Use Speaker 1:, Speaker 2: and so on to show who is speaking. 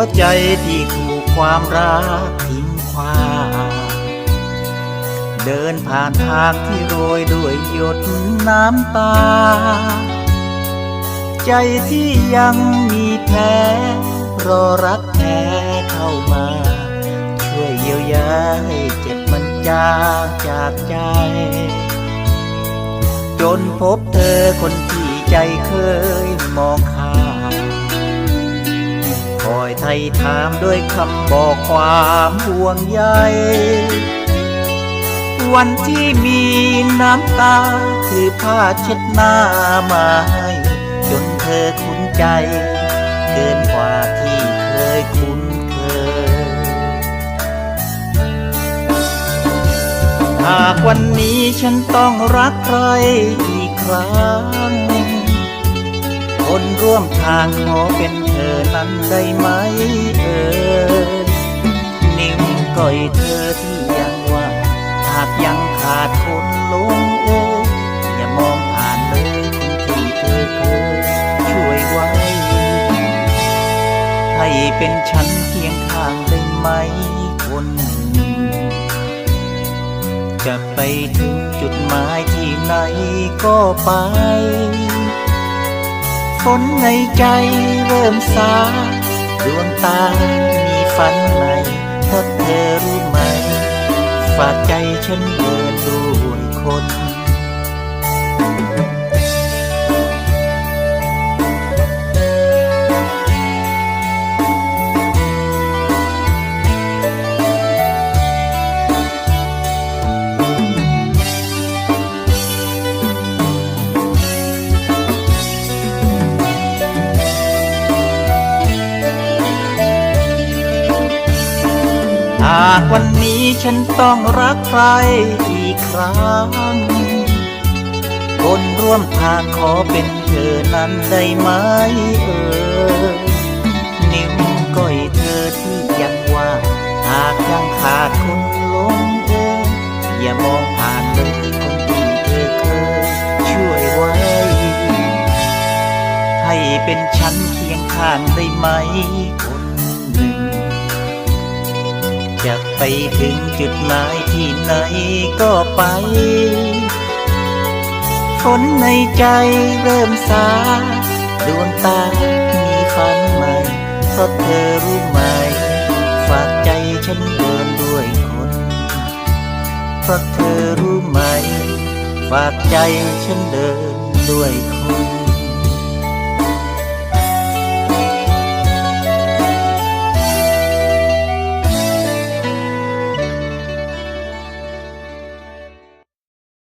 Speaker 1: หัวใจที่ถูกความรักทิ้งขวาเดินผ่านทางที่โรยด้วยหยดน้ำตา ใจที่ยังมีแผลรอรักแท้เข้ามา ช่วยเยียวยาให้เจ็บมันจางจากใจ จนพบเธอคนที่ใจเคยมองข้าย ไทยถามด้วยคำบอกความห่วงใย วันที่มีน้ำตาคือผ้าเช็ดหน้ามาให้จนเธอคุ้นใจ เกินกว่าที่เคยคุ้นเคย หากวันนี้ฉันต้องรักใครอีกครั้ง คนร่วมทางขอเป็นเธอนั้นได้ไหมเอ่ยนิ้วก้อยเธอที่ยังว่างหากยังขาดคนลงเอ่ยอย่ามองผ่านเลยคนที่เธอเคยช่วยไว้ ให้เป็นฉันเคียงข้างได้ไหมคนจะไปถึงจุดหมายที่ไหนก็ไป ฝนในใจเริ่มสาดวงตามีฝันใหม่ถ้าเธอรู้ไหม ฝากใจฉันเดินด้วยคนากวันนี้ฉันต้องรักใครอีกครั้ง คนร่วมทางขอเป็นเธอนั้นได้ไหมเอ่ยนิ้วก้อยเธอที่ยังว่า หากยังขาดคนลงเอ่ยอย่ามองผ่านเลยคนที่เธอเคยช่วยไว้ ให้เป็นฉันเคียงข้างได้ไหมคน จะไปถึงจุดหมายที่ไหนก็ไป ฝนในใจเริ่มสาดวงตามีฝันใหม่เพราะเธอรู้ไหม ฝากใจฉันเดินด้วยคนเพราะเธอรู้ไหม ฝากใจฉันเดินด้วยคน